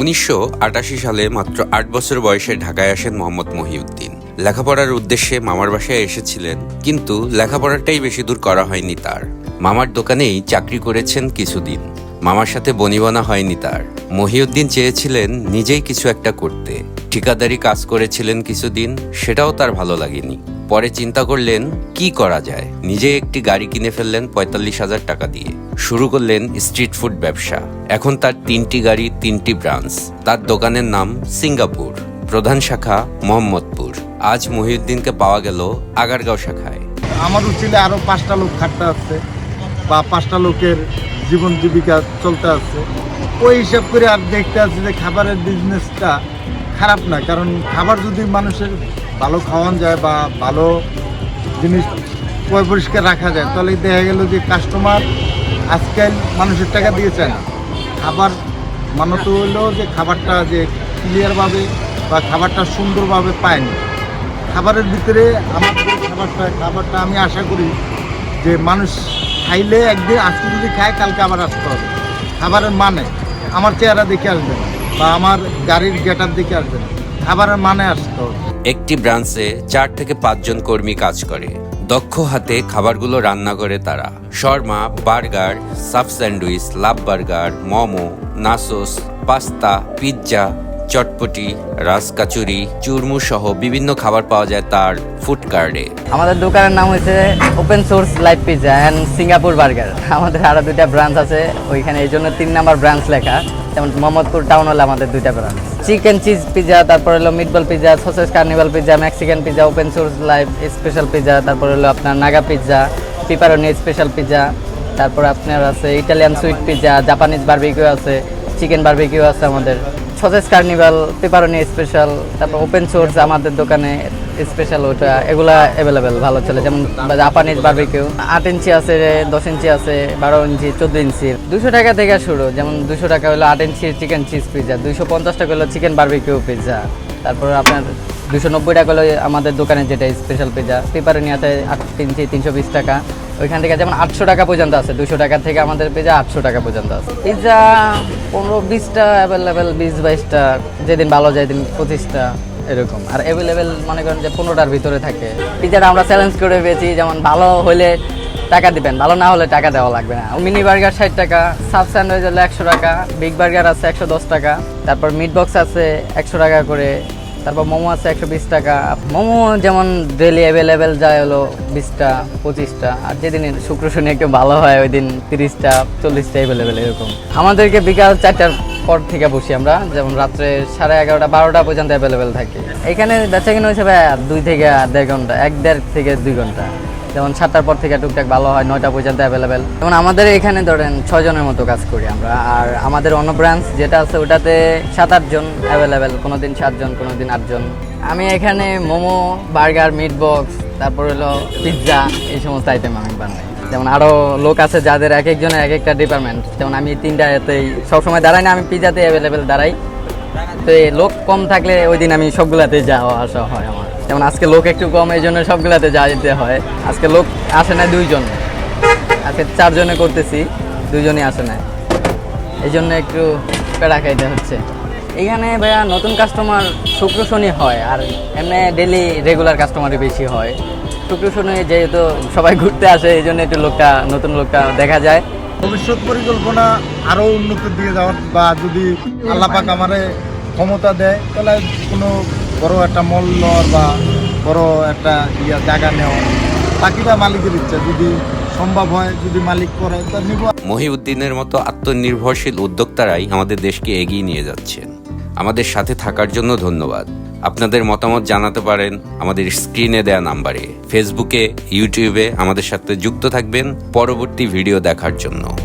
উনিশশো আটাশি সালে মাত্র আট বছর বয়সে ঢাকায় আসেন মোহাম্মদ মহিউদ্দিন। লেখাপড়ার উদ্দেশ্যে মামার বাসায় এসেছিলেন, কিন্তু লেখাপড়াটাই বেশি দূর করা হয়নি তার। মামার দোকানেই চাকরি করেছেন কিছুদিন। মামার সাথে বনিবনা হয়নি তার। মহিউদ্দিন চেয়েছিলেন নিজেই কিছু একটা করতে। ঠিকাদারি কাজ করেছিলেন কিছুদিন, সেটাও তার ভালো লাগেনি। পরে চিন্তা করলেন, কি করা যায়? নিজে একটি গাড়ি কিনে ফেললেন পঁয়তাল্লিশ হাজার টাকা দিয়ে। শুরু করলেন স্ট্রিট ফুড ব্যবসা। এখন তার তিনটি গাড়ি, তিনটি ব্রাঞ্চ। তার দোকানের নাম সিঙ্গাপুর। প্রধান শাখা মোহাম্মদপুর। আজ মহিউদ্দিনকে পাওয়া গেল আগারগাঁও শাখায়। আমার উচিলে আরও পাঁচটা লোক খাটতে আছে বা পাঁচটা লোকের জীবন জীবিকা চলতে আছে ওই হিসাব করে আর দেখতে আছে যে খাবারের বিজনেসটা খারাপ না, কারণ খাবার যদি মানুষের ভালো খাওয়ান যায় বা ভালো জিনিস পয় পরিষ্কার রাখা যায়, তাহলে দেখা গেল যে কাস্টমার আজকাল মানুষের টাকা দিয়ে চায় না। খাবার মানত হইল যে খাবারটা যে ক্লিয়ারভাবে বা খাবারটা সুন্দরভাবে পায়নি। খাবারের ভিতরে আমার খাবারটা খাবারটা আমি আশা করি যে মানুষ খাইলে একদিন আজকে যদি খায়, কালকে আবার আসতে হবে। খাবারের মানে আমার চেহারা দেখে আসবে বা আমার গাড়ির গেটার দেখে আসবে না। খাবারের মানে আসতো? একটি ব্রাঞ্চে চার থেকে পাঁচজন কর্মী কাজ করে। দক্ষ হাতে খাবারগুলো রান্না করে তারা। Shawarma, burger sub sandwich, love burger, momo, nachos, pasta, pizza চটপটি, রাজকাচুরি চুরমু সহ বিভিন্ন খাবার পাওয়া যায় তার ফুড কার্ডে আমাদের দোকানের নাম হয়েছে open source live pizza and Singapore burger আমাদের আরও দুইটা ব্রাঞ্চ আছে, ওইখানে এই জন্য তিন নাম্বার ব্রাঞ্চ লেখা। যেমন মোহাম্মদপুর টাউন হলো আমাদের দুইটা ব্রাঞ্চ চিকেন চিজ পিৎজা তারপর হলো meatball pizza sausage carnival pizza Mexican pizza open source live special pizza তারপর হলো আপনার Naga pizza pepperoni special pizza তারপর আপনার আছে Italian sweet pizza Japanese barbecue আছে চিকেন বারবিকিউ আছে আমাদের। সসেস কার্নিভাল পেপারনি স্পেশাল তারপর ওপেন সোর্স আমাদের দোকানে স্পেশাল ওটা, এগুলা অ্যাভেলেবেল ভালো চলে। যেমন জাপানিজ বারবিকিউ আট ইঞ্চি আছে, দশ ইঞ্চি আছে, বারো ইঞ্চি, চোদ্দ ইঞ্চির দুশো টাকা থেকে শুরু, যেমন দুশো টাকা হলো আট ইঞ্চির চিকেন চিজ পিৎজা দুশো পঞ্চাশ টাকা হলো চিকেন বারবিকিউ পিৎজা তারপর আপনার দুশো নব্বই টাকা হলো আমাদের দোকানে যেটা স্পেশাল পিৎজা পেপারনি আছে আট ইঞ্চি, তিনশো বিশ টাকা। ওইখান থেকে যেমন আটশো টাকা পর্যন্ত আছে, দুশো টাকা থেকে আমাদের পিজা আটশো টাকা পর্যন্ত আছে। পিজা পনেরো বিশটা অ্যাভেলেবেল বিশ, বাইশটা, যেদিন ভালো যায় দিন পঁচিশটা, এরকম। আর অ্যাভেলেবেল মনে করেন যে পনেরোটার ভিতরে থাকে। পিজাটা আমরা চ্যালেঞ্জ করে পেয়েছি, যেমন ভালো হলে টাকা দিবেন, ভালো না হলে টাকা দেওয়া লাগবে না। মিনি বার্গার ষাট টাকা, সাব স্যান্ডউইচ হলে একশো টাকা, বিগ বার্গার আছে একশো দশ টাকা, তারপর মিট বক্স আছে একশো টাকা করে তারপর মোমো আছে একশো বিশ টাকা। মোমো যেমন ডেলি অ্যাভেলেবেল যায় হলো বিশটা, পঁচিশটা, আর যেদিন শুক্র শনি একটু ভালো হয় ওই দিন তিরিশটা চল্লিশটা অ্যাভেলেবেল এরকম। আমাদেরকে বিকাল চারটার পর থেকে বসি আমরা, যেমন রাত্রে সাড়ে এগারোটা, বারোটা পর্যন্ত অ্যাভেলেবেল থাকে। এখানে বেচা কিনা হিসেবে দুই থেকে দেড় ঘণ্টা, এক দেড় থেকে দুই ঘণ্টা। যেমন সাতটার পর থেকে টুকটাক ভালো হয়, নয়টা পর্যন্ত অ্যাভেলেবেল যেমন আমাদের এখানে ধরেন ছয় জনের মতো কাজ করি আমরা, আর আমাদের অন্য ব্রাঞ্চ যেটা আছে ওটাতে সাত আটজন অ্যাভেলেবেল কোনো দিন সাতজন কোনো দিন আটজন। আমি এখানে মোমো, বার্গার মিট বক্স তারপর হলো পিৎজা এই সমস্ত আইটেম আমি বানাই। যেমন আরও লোক আছে যাদের এক একজনের এক একটা ডিপার্টমেন্ট যেমন আমি তিনটা এতেই সবসময় দাঁড়াই না, আমি পিৎজাতে অ্যাভেলেবেল দাঁড়াই। তো লোক কম থাকলে ওই দিন আমি সবগুলাতে যাওয়া আসা হয় আমার। যেমন আজকে লোক একটু কম, এই জন্য সবগুলাতে যা যেতে হয়। আজকে লোক আসে না দুইজন। আজকে চারজনে করতেছি, দুইজনই আসে না এই জন্য একটু প্যারা খাইতে হচ্ছে। এখানে ভাইয়া নতুন কাস্টমার শুক্র শনি হয়, আর এমনি ডেলি রেগুলার কাস্টমারই বেশি হয়। শুক্র শনি যেহেতু সবাই ঘুরতে আসে, এই জন্য একটু লোকটা, নতুন লোকটা দেখা যায়। ভবিষ্যৎ পরিকল্পনা আরও উন্নতির দিকে যাওয়ার বা যদি আল্লাপাক আমারে ক্ষমতা দেয়, তাহলে কোনো বড় একটা মল বা বড় একটা ইয়া জায়গা নেওয়া। বাকিটা মালিকের ইচ্ছা, যদি সম্ভব হয়, যদি মালিক করে, তা নিব। মহিউদ্দিনের মতো আত্মনির্ভরশীল উদ্যোক্তারাই আমাদের দেশকে এগিয়ে নিয়ে যাচ্ছেন। আমাদের সাথে থাকার জন্য ধন্যবাদ। আপনাদের মতামত জানাতে পারেন আমাদের স্ক্রিনে দেয়া নাম্বারে। ফেসবুকে, ইউটিউবে আমাদের সাথে যুক্ত থাকবেন। পরবর্তী ভিডিও দেখার জন্য।